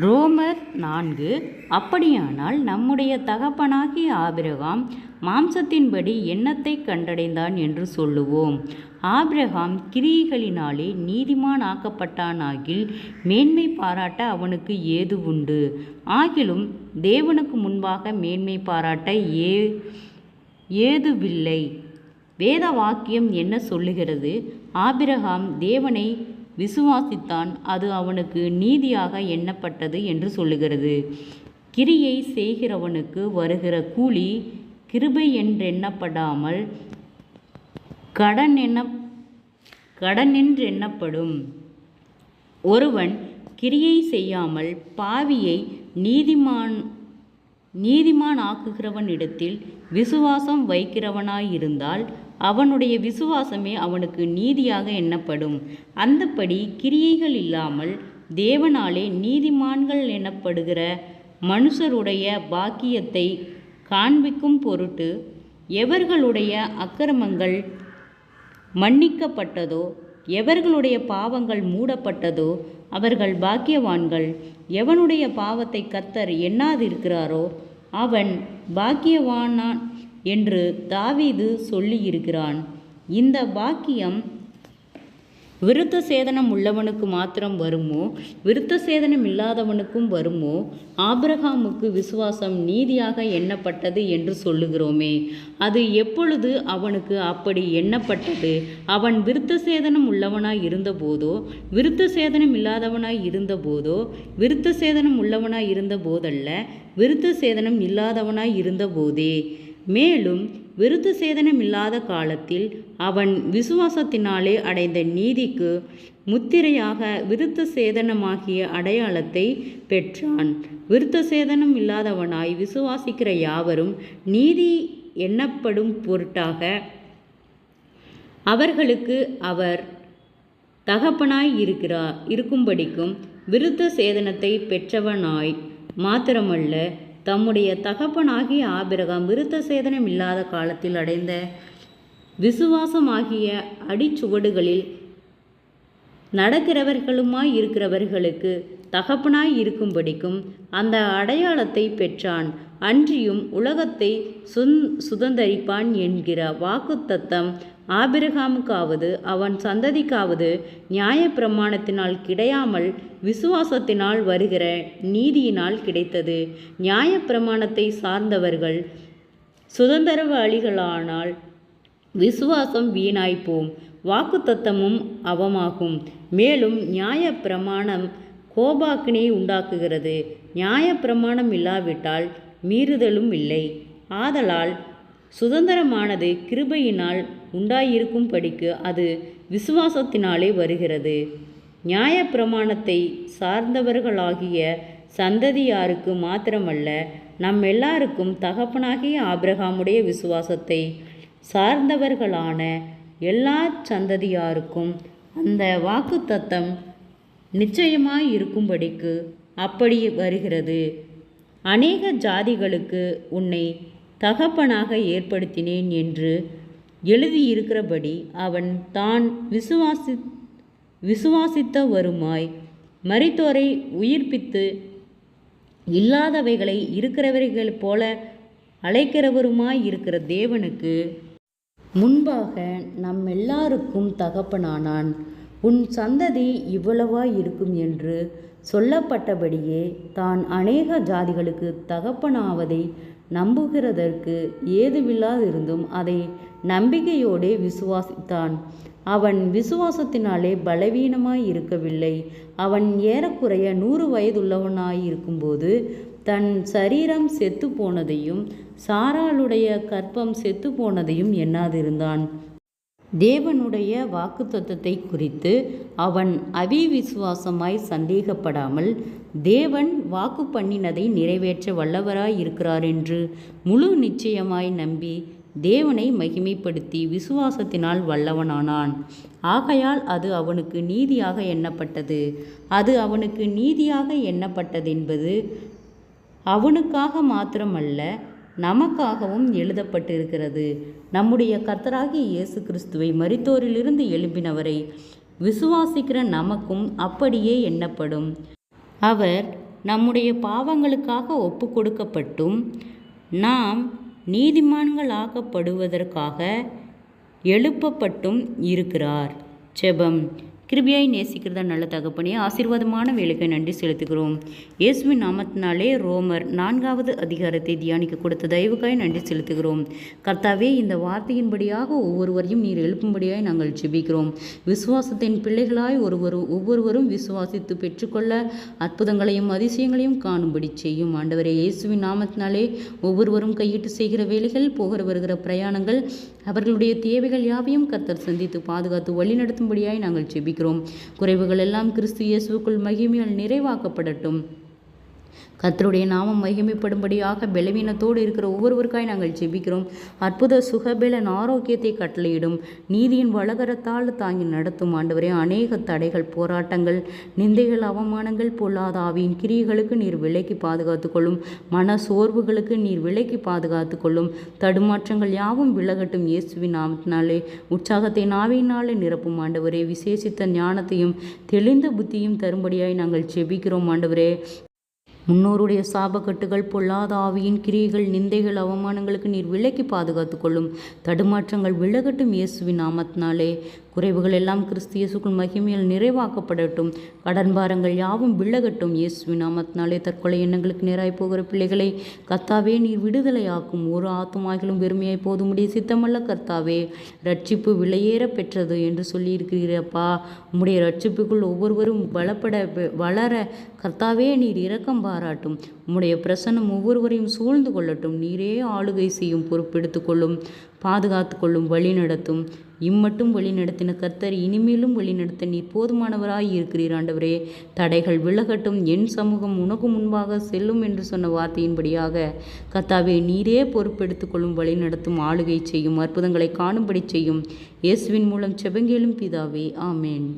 ரோமர் நான்கு அப்படியானால் நம்முடைய தகப்பனாகிய ஆபிரகாம் மாம்சத்தின்படி எண்ணத்தை கண்டடைந்தான் என்று சொல்லுவோம். ஆபிரகாம் கிரியைகளினாலே நீதிமானாக்கப்பட்டானாகில் மேன்மை பாராட்ட அவனுக்கு ஏது உண்டு? ஆகிலும் தேவனுக்கு முன்பாக மேன்மை பாராட்ட ஏ ஏதுவில்லை. வேத வாக்கியம் என்ன சொல்லுகிறது? ஆபிரகாம் தேவனை விசுவாசித்தான் அது அவனுக்கு நீதியாக எண்ணப்பட்டது என்று சொல்லுகிறது. கிரியை செய்கிறவனுக்கு வருகிற கூலி கிருபை என்றெண்ணப்படாமல் கடன் எண்ண கடனென்றெண்ணப்படும். ஒருவன் கிரியை செய்யாமல் பாவியை நீதிமான் நீதிமான் ஆக்குகிறவனிடத்தில் விசுவாசம் வைக்கிறவனாயிருந்தால் அவனுடைய விசுவாசமே அவனுக்கு நீதியாக எண்ணப்படும். அந்தப்படி கிரியைகள் இல்லாமல் தேவனாலே நீதிமான்கள் எனப்படுகிற மனுஷருடைய பாக்கியத்தை காண்பிக்கும் பொருட்டு எவர்களுடைய அக்கிரமங்கள் மன்னிக்கப்பட்டதோ எவர்களுடைய பாவங்கள் மூடப்பட்டதோ அவர்கள் பாக்கியவான்கள் எவனுடைய பாவத்தை கத்தர் எண்ணாதிருக்கிறாரோ அவன் பாக்கியவானான் என்று தாவீது சொல்லியிருக்கிறான். இந்த பாக்கியம் விருத்த சேதனம் உள்ளவனுக்கு மாத்திரம் வருமோ? விருத்த சேதனம் இல்லாதவனுக்கும் வருமோ? ஆபிரகாமுக்கு விசுவாசம் நீதியாக எண்ணப்பட்டது என்று சொல்லுகிறோமே. அது எப்பொழுது அவனுக்கு அப்படி எண்ணப்பட்டது? அவன் விருத்த சேதனம் உள்ளவனாய் இருந்தபோதோ? விருத்த சேதனம் இல்லாதவனாய் இருந்தபோதோ? விருத்த சேதனம் உள்ளவனாய் இருந்த போதல்ல விருத்த சேதனம் இல்லாதவனாய் இருந்தபோதே. மேலும் விருத்த சேதனம் இல்லாத காலத்தில் அவன் விசுவாசத்தினாலே அடைந்த நீதிக்கு முத்திரையாக விருத்த சேதனமாகிய அடையாளத்தை பெற்றான். விருத்த சேதனம் இல்லாதவனாய் விசுவாசிக்கிற யாவரும் நீதி எண்ணப்படும் பொருட்டாக அவர்களுக்கு அவர் தகப்பனாய் இருக்கிறார் இருக்கும்படிக்கும் விருத்த சேதனத்தை பெற்றவனாய் மாத்திரமல்ல தம்முடைய தகப்பனாகிய ஆபிரகாம் விருத்த சேதனம் இல்லாத காலத்தில் அடைந்த விசுவாசமாகிய அடிச்சுவடுகளில் நடக்கிறவர்களுமாய் இருக்கிறவர்களுக்கு தகப்பனாய் இருக்கும்படிக்கும் அந்த அடையாளத்தை பெற்றான். அன்றியும் உலகத்தை சுந் சுதந்தரிப்பான் என்கிற வாக்குத்தத்தம் ஆபிரகாமுக்காவது அவன் சந்ததிக்காவது நியாயப்பிரமாணத்தினால் கிடையாமல் விசுவாசத்தினால் வருகிற நீதியினால் கிடைத்தது. நியாயப்பிரமாணத்தை சார்ந்தவர்கள் சுதந்திரவாளிகளானால் விசுவாசம் வீணாய்ப்போம். வாக்குத்தத்தமும் அவமாகும். மேலும் நியாயப்பிரமாணம் கோபாக்கினியை உண்டாக்குகிறது. நியாயப்பிரமாணம் இல்லாவிட்டால் மீறுதலும் இல்லை. ஆதலால் சுதந்திரமானது கிருபையினால் உண்டாயிருக்கும்படிக்கு அது விசுவாசத்தினாலே வருகிறது. நியாயப்பிரமாணத்தை சார்ந்தவர்களாகிய சந்ததியாருக்கு மாத்திரமல்ல நம் எல்லாருக்கும் தகப்பனாகிய ஆபிரகாமுடைய விசுவாசத்தை சார்ந்தவர்களான எல்லா சந்ததியாருக்கும் அந்த வாக்குத்தத்தம் நிச்சயமாய் இருக்கும்படிக்கு அப்படி வருகிறது. அநேக ஜாதிகளுக்கு உன்னை தகப்பனாக ஏற்படுத்தினேன் என்று எழுதியிருக்கிறபடி அவன் தான் விசுவாசி விசுவாசித்த வருமாய் மரித்தோரை உயிர்ப்பித்து இல்லாதவைகளை இருக்கிறவர்கள் போல அழைக்கிறவருமாய் இருக்கிற தேவனுக்கு முன்பாக நம் எல்லாருக்கும் தகப்பனானான். உன் சந்ததி இவ்வளவா இருக்கும் என்று சொல்லப்பட்டபடியே தான் அநேக ஜாதிகளுக்கு தகப்பனாவதை நம்புகிறதற்கு ஏதுவில்லாதிருந்தும் அதை நம்பிக்கையோடே விசுவாசித்தான். அவன் விசுவாசத்தினாலே பலவீனமாய் இருக்கவில்லை. அவன் ஏறக்குறைய நூறு வயதுள்ளவனாய் இருக்கும்போது தன் சரீரம் செத்து போனதையும் சாராளுடைய கற்பம் செத்து போனதையும் எண்ணாதிருந்தான். தேவனுடைய வாக்குத்தத்தத்தை குறித்து அவன் அவிவிசுவாசமாய் சந்தேகப்படாமல் தேவன் வாக்கு பண்ணினதை நிறைவேற்ற வல்லவராய் இருக்கிறார் என்று முழு நிச்சயமாய் நம்பி தேவனை மகிமைப்படுத்தி விசுவாசத்தினால் வல்லவனானான். ஆகையால் அது அவனுக்கு நீதியாக எண்ணப்பட்டது. அது அவனுக்கு நீதியாக எண்ணப்பட்டதென்பது அவனுக்காக மாத்திரமல்ல நமக்காகவும் எழுதப்பட்டிருக்கிறது. நம்முடைய கர்த்தராகிய இயேசு கிறிஸ்துவை மரித்தோரிலிருந்து எழுப்பினவரை விசுவாசிக்கிற நமக்கும் அப்படியே எண்ணப்படும். அவர் நம்முடைய பாவங்களுக்காக ஒப்பு கொடுக்கப்பட்டும் நாம் நீதிமான்களாக்கப்படுவதற்காக எழுப்பப்பட்டும் இருக்கிறார். செபம் கிருபியாய் நேசிக்கிறதா நல்ல தகப்பனே. ஆசீர்வாதமான வேலைக்கு நன்றி செலுத்துகிறோம். இயேசுவின் நாமத்தினாலே ரோமர் நான்காவது அதிகாரத்தை தியானிக்க கொடுத்த தயவுக்காய் நன்றி செலுத்துகிறோம். கர்த்தாவே இந்த வார்த்தையின்படியாக ஒவ்வொருவரையும் நீர் எழுப்பும்படியாய் நாங்கள் ஜெபிக்கிறோம். விசுவாசத்தின் பிள்ளைகளாய் ஒருவரும் ஒவ்வொருவரும் விசுவாசித்து பெற்றுக்கொள்ள அற்புதங்களையும் அதிசயங்களையும் காணும்படி செய்யும் ஆண்டவரே. இயேசுவின் நாமத்தினாலே ஒவ்வொருவரும் கையிட்டு செய்கிற வேலைகள் போகிற வருகிற பிரயாணங்கள் அவர்களுடைய தேவைகள் யாவையும் கர்த்தர் சந்தித்து பாதுகாத்து வழிநடத்தும்படியாய் நாங்கள் ஜெபிக்கிறோம். குறைவுகள் எல்லாம் கிறிஸ்து இயேசுக்குள் மகிமையால் நிறைவாக்கப்படட்டும். கத்தருடைய நாமம் மகிமைப்படும்படியாக பலவீனத்தோடு இருக்கிற ஒவ்வொருவருக்காய் நாங்கள் ஜெபிக்கிறோம். அற்புத சுகபெலன் ஆரோக்கியத்தை கட்டளையிடும். நீதியின் வளகரத்தால் தாங்கி நடத்தும் ஆண்டவரே அநேக தடைகள் போராட்டங்கள் நிந்தைகள் அவமானங்கள் பொல்லாத ஆவியின் கிரியைகளுக்கு நீர் விலைக்கு பாதுகாத்து கொள்ளும். மன சோர்வுகளுக்கு நீர் விலைக்கு பாதுகாத்து கொள்ளும். தடுமாற்றங்கள் யாவும் விலகட்டும் இயேசுவின் நாமத்தினாலே. உற்சாகத்தை நாவினாலே நிரப்பும் ஆண்டவரே. விசேஷித்த ஞானத்தையும் தெளிந்த புத்தியும் தரும்படியாய் நாங்கள் ஜெபிக்கிறோம் ஆண்டவரே. முன்னோருடைய சாபக்கட்டுகள் பொல்லாத ஆவியின் கிரியைகள் நிந்தைகள் அவமானங்களுக்கு நீர் விலக்கி பாதுகாத்து கொள்ளும். தடுமாற்றங்கள் விலகட்டும் இயேசுவின் நாமத்தினாலே. குறைவுகள் எல்லாம் கிறிஸ்து இயேசுக்குள் மகிமையில் நிறைவாக்கப்படட்டும். கடன் பாரங்கள் யாவும் விலகட்டும். இயேசுவின் நாமத்தினாலே தற்கொலை எண்ணங்களுக்கு நேராய் போகிற பிள்ளைகளை கர்த்தாவே நீர் விடுதலையாக்கும். ஒரு ஆத்துமாகிலும் வெறுமையாய் போதுமுடிய சித்தமல்ல கர்த்தாவே ரட்சிப்பு விலையேற பெற்றது என்று சொல்லியிருக்கிறீரப்பா உம்முடைய ரட்சிப்புக்குள் ஒவ்வொருவரும் பலப்பட வளர கர்த்தாவே நீர் இரக்கம் பாராட்டும். உம்முடைய பிரசன்னம் ஒவ்வொருவரையும் சூழ்ந்து கொள்ளட்டும். நீரே ஆளுகை செய்யும். பொறுப்பெடுத்துக்கொள்ளும் பாதுகாத்து கொள்ளும் வழி நடத்தும் இம்மட்டும் வழி நடத்தின கர்த்தர் இனிமேலும் வழி நடத்த நீர் போதுமானவராய் இருக்கிறீர் ஆண்டவரே. தடைகள் விலகட்டும் என் சமூகம் உனக்கு முன்பாக செல்லும் என்று சொன்ன வார்த்தையின்படியாக கத்தாவே நீரே பொறுப்பெடுத்து கொள்ளும் வழி நடத்தும் ஆளுகை செய்யும் அற்புதங்களை காணும்படி செய்யும். இயேசுவின் மூலம் செபங்கேலும் பிதாவே ஆமேன்.